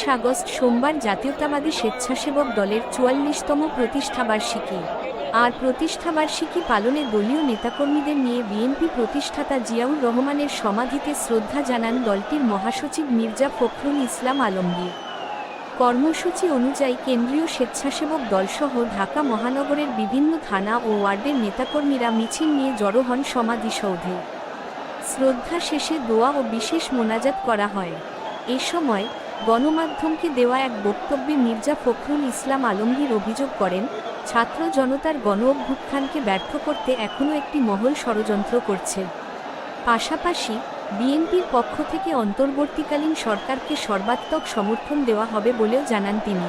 বাইশ আগস্ট সোমবার জাতীয়তাবাদী স্বেচ্ছাসেবক দলের চুয়াল্লিশতম প্রতিষ্ঠাবার্ষিকী আর প্রতিষ্ঠাবার্ষিকী পালনে দলীয় নেতাকর্মীদের নিয়ে বিএনপি প্রতিষ্ঠাতা জিয়াউর রহমানের সমাধিতে শ্রদ্ধা জানান দলটির মহাসচিব মির্জা ফখরুল ইসলাম আলমগীর। কর্মসূচি অনুযায়ী কেন্দ্রীয় স্বেচ্ছাসেবক দলসহ ঢাকা মহানগরের বিভিন্ন থানা ও ওয়ার্ডের নেতাকর্মীরা মিছিল নিয়ে জড়ো হন সমাধিসৌধে। শ্রদ্ধা শেষে দোয়া ও বিশেষ মোনাজাত করা হয়। এ সময় গণমাধ্যমকে দেওয়া এক বক্তব্যে মির্জা ফখরুল ইসলাম আলমগীর অভিযোগ করেন, ছাত্র জনতার গণ অভ্যুত্থানকে ব্যর্থ করতে এখনও একটি মহল ষড়যন্ত্র করছে। পাশাপাশি, বিএনপির পক্ষ থেকে অন্তর্বর্তীকালীন সরকারকে সর্বাত্মক সমর্থন দেওয়া হবে বলেও জানান তিনি।